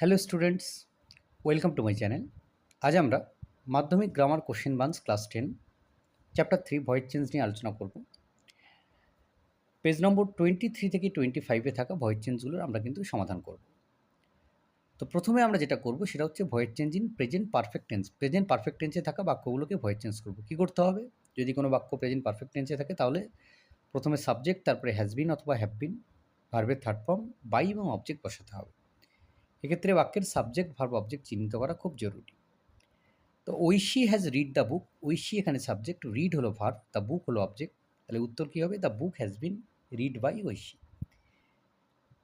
Hello students, welcome to my channel. আজ আমরা Madhyamik grammar question banks class ten, chapter three voice change নিয়ে আলোচনা করব। Page নম্বর twenty three থেকে twenty ফাইভে থাকা ভয়েড চেঞ্জগুলোর আমরা কিন্তু সমাধান করব। তো প্রথমে আমরা যেটা করব সেটা হচ্ছে voice change in present perfect tense. Present perfect টেন্সে থাকা বাক্যগুলোকে ভয়েড চেঞ্জ করব। কী করতে হবে? যদি কোনো বাক্য প্রেজেন্ট পারফেক্ট টেন্সে থাকে তাহলে প্রথমে সাবজেক্ট, তারপরে হ্যাজ বিন অথবা হ্যাভ বিন ভার্বের থার্ড ফর্ম বাই এবং অবজেক্ট বসাতে হবে। এক্ষেত্রে বাক্যের সাবজেক্ট ভার্ব অবজেক্ট চিহ্নিত করা খুব জরুরি। তো Aishi has read the book Aishi এখানে সাবজেক্ট রিড হলো ভার্ব দ্য বুক হলো অবজেক্ট তাহলে উত্তর কী হবে? The book has been read by Aishi.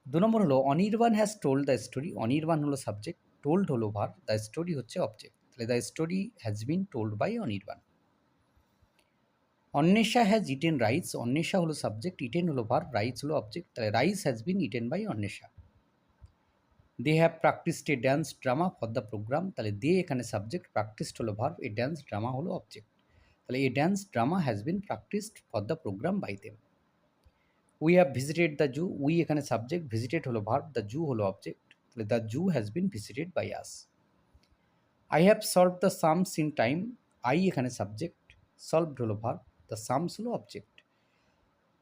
দু নম্বর হলো, Anirban has told the story Anirban হলো সাবজেক্ট টোল্ড হলো ভার দ্য স্টোরি হচ্ছে অবজেক্ট তাহলে the story has been told by Anirban. Anwesha has eaten rice Anwesha হলো subject eaten হলো verb rice হলো object তাহলে rice has been eaten by Anwesha. They have practised a dance drama for the programme তাহলে they এখানে subject practised হলো verb a dance drama হলো object তাহলে a dance drama has been practised for the programme by them we have visited the zoo we এখানে subject visited হলো verb the zoo হলো object তাহলে the zoo has been visited by us I have solve the sums in time I এখানে subject solved হলো verb the sums হলো object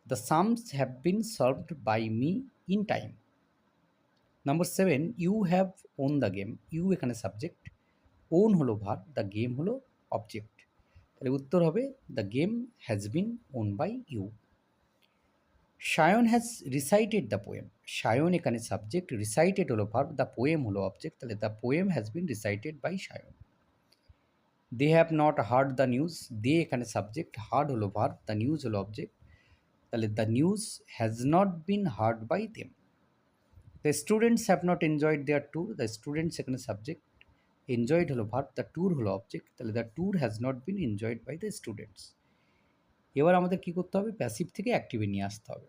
the sums have been solved by me in time number seven you have won the game you এখানে subject won হলো verb the game হলো object তাহলে উত্তর হবে the game has been won by you Sayan has recited the poem Sayan এখানে subject recited হলো verb the poem হলো object তাহলে the poem has been recited by Sayan they have not heard the news they এখানে subject heard হলো verb the news হলো object তাহলে the news has not been heard by them the students have not enjoyed their tour the students এখানে subject enjoyed হলো verb the tour হলো object তাহলে the tour has not been enjoyed by the students এবার আমাদের কী করতে হবে? Passive থেকে অ্যাক্টিভে নিয়ে আসতে হবে।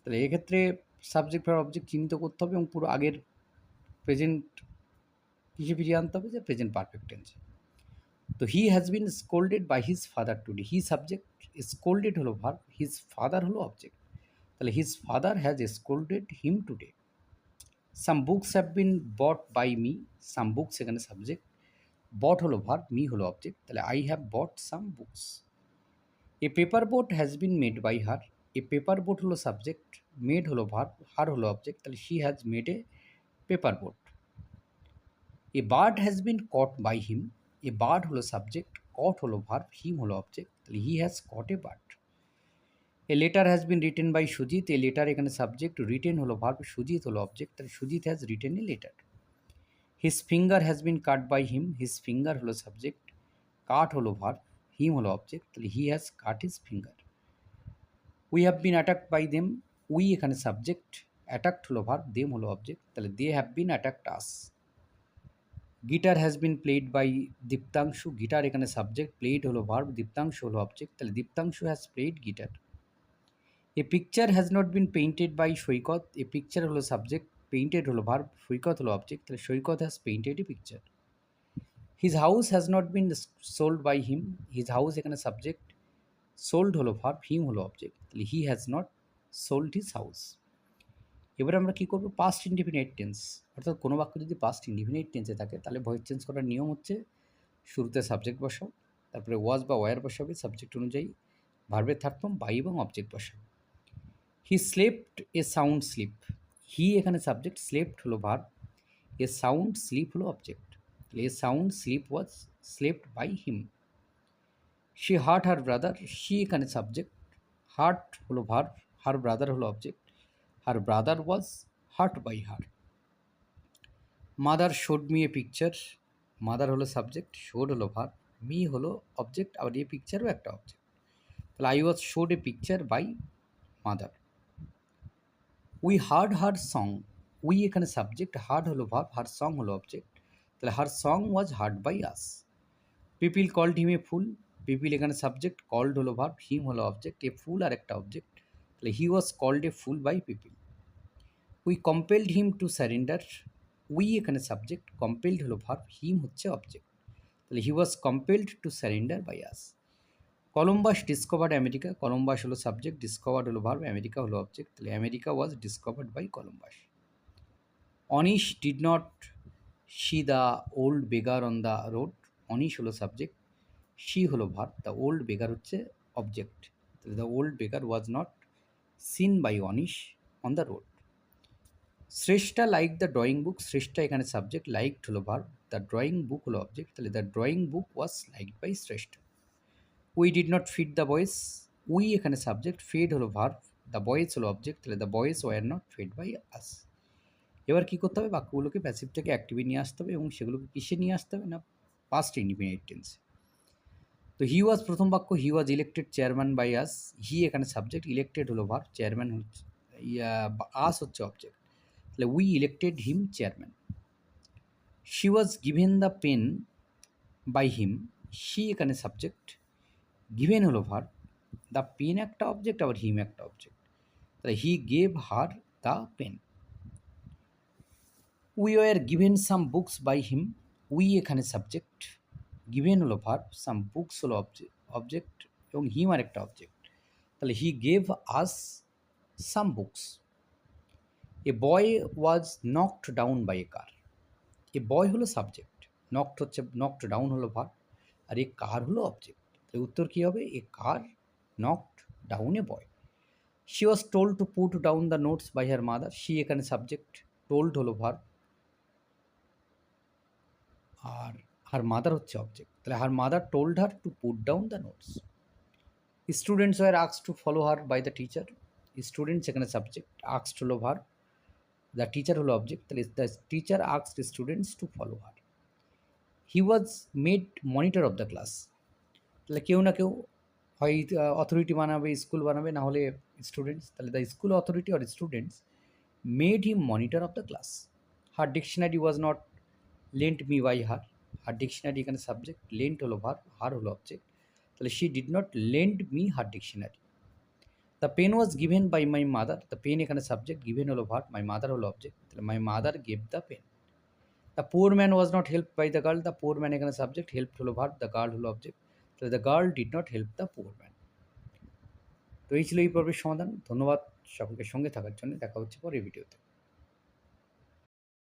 তাহলে এক্ষেত্রে সাবজেক্ট ভার অবজেক্ট চিহ্নিত করতে হবে এবং পুরো আগের প্রেজেন্ট কিসে ফিরিয়ে আনতে হবে যে প্রেজেন্ট পারফেক্ট টেন্সে তো he has been scolded by his father today he subject scolded হলো ভার্ব হিজ ফাদার হলো অবজেক্ট তাহলে his father has scolded him today some books have been bought by me some books এখানে subject bought হলো verb me হলো object তাহলে I have bought some books a paper boat has been made by her a paper boat হলো subject made হলো verb her হলো object তাহলে she has made a paper boat a bird has been caught by him a bird হলো subject caught হলো verb him হলো object তাহলে he has caught a bird a letter has been written by Sujit a letter এখানে subject written হলো verb Sujit হলো object তাহলে Sujit has written a letter his finger has been cut by him his finger হলো subject cut হলো verb him হলো object তাহলে he has cut his finger we have been attacked by them we এখানে subject attacked হলো verb them হলো object তাহলে they have been attacked us guitar has been played by Diptanshu guitar এখানে subject played হলো verb Diptanshu হলো object তাহলে Diptanshu has played guitar a picture has not been painted by Saikat a picture হলো subject painted হলো verb Saikat হলো object তাহলে Saikat has painted a picture his house has not been sold by him his house এখানে subject sold হলো verb him হলো object তাহলে he has not sold his house এবার আমরা কী করব? পাস্ট ইন্ডিফিনাইট টেন্স অর্থাৎ কোনো বাক্য যদি পাস্ট ইন্ডিফিনাইট টেন্সে থাকে, তাহলে ভয়েস চেঞ্জ করার নিয়ম হচ্ছে শুরুতে সাবজেক্ট বসাও, তারপরে ওয়াজ বা ওয়ার বসাবে সাবজেক্ট অনুযায়ী ভার্বের থার্ড ফর্ম বাই এবং অবজেক্ট বসাবে he slept a sound sleep he এখানে সাবজেক্ট স্লেপ্ট হলো ভার্ব এ সাউন্ড স্লিপ হলো object a sound sleep was slept by him she hurt her brother she এখানে subject hurt হলো verb her brother হলো object her brother was hurt by her mother showed me a picture mother হলো subject showed হলো verb me হলো object আবার a পিকচারও একটা object তাহলে I was showed a picture by mother we heard her song we এখানে subject heard হলো verb her song হলো object তাহলে her song was heard by us people called him a fool people এখানে subject called হলো verb him হলো object a fool আর একটা object তাহলে he was called a fool by people we compelled him to surrender we এখানে subject compelled হলো verb him হচ্ছে object তাহলে he was compelled to surrender by us Columbus discovered America Columbus হলো subject discovered হলো verb America হলো object তাহলে America was discovered by Columbus Anish did not see the old beggar on the road Anish হলো subject see হলো verb the old beggar হচ্ছে object তাহলে the old beggar was not seen by Anish on the road Shreshtha like the drawing book Shreshtha এখানে subject liked হলো verb the drawing book হলো object তাহলে the drawing book was liked by Shreshtha. We did not feed the boys we এখানে subject fed হলো verb the boys হলো object তাহলে the boys were not fed by us এবার কী করতে হবে? বাক্যগুলোকে প্যাসিভ থেকে অ্যাক্টিভে নিয়ে আসতে হবে এবং সেগুলোকে কিসে নিয়ে আসতে হবে? না পাস্ট ইন্ডিপেন্ডেন্ট টেন্সে তো হি ওয়াজ প্রথম বাক্য he was elected chairman by us he এখানে সাবজেক্ট ইলেক্টেড হলো ভার চেয়ারম্যান হচ্ছে আস হচ্ছে অবজেক্ট তাহলে we elected him chairman she was given the pen by him she এখানে সাবজেক্ট গিভেন হলো ভার দ্য পেন একটা অবজেক্ট আবার him একটা অবজেক্ট তাহলে he gave her the pen we were given some books by him we এখানে subject given হলো verb some books হলো object object এবং হিম আর একটা অবজেক্ট তাহলে he gave us some books a boy was knocked down by a car a boy হলো subject knocked হচ্ছে knocked down হলো ভার আর এ কার হলো অবজেক্ট তাহলে উত্তর কী হবে? A car knocked down a boy she was told to put down the notes by her mother she এখানে subject told হলো ভার আর হার মাদার হচ্ছে অবজেক্ট তাহলে her mother told her to put down the notes students were আক্স to follow her by the teacher students এখানে subject আক্স হলো verb the teacher হলো object তাহলে the teacher আক্স students to follow her he was made monitor of the class তাহলে কেউ না কেউ হয় অথরিটি বানাবে স্কুল বানাবে, না হলে স্টুডেন্টস তাহলে the school authority or students made him monitor of the class her dictionary was not lent me by her her dictionary এখানে সাবজেক্ট লেন্ট হলো ভার হার হলো অবজেক্ট তাহলে she did not lend me her dictionary the pen was given by my mother the pen এখানে subject given হলো verb my mother হলো object তাহলে my mother gave the pen the poor man was not help by the girl the poor man এখানে subject help হলো verb the girl হলো object তাহলে the girl did not help the poor man তো এই ছিল এই পর্বের সমাধান। ধন্যবাদ সকলকে সঙ্গে থাকার জন্য। দেখা হচ্ছে পরের ভিডিওতে।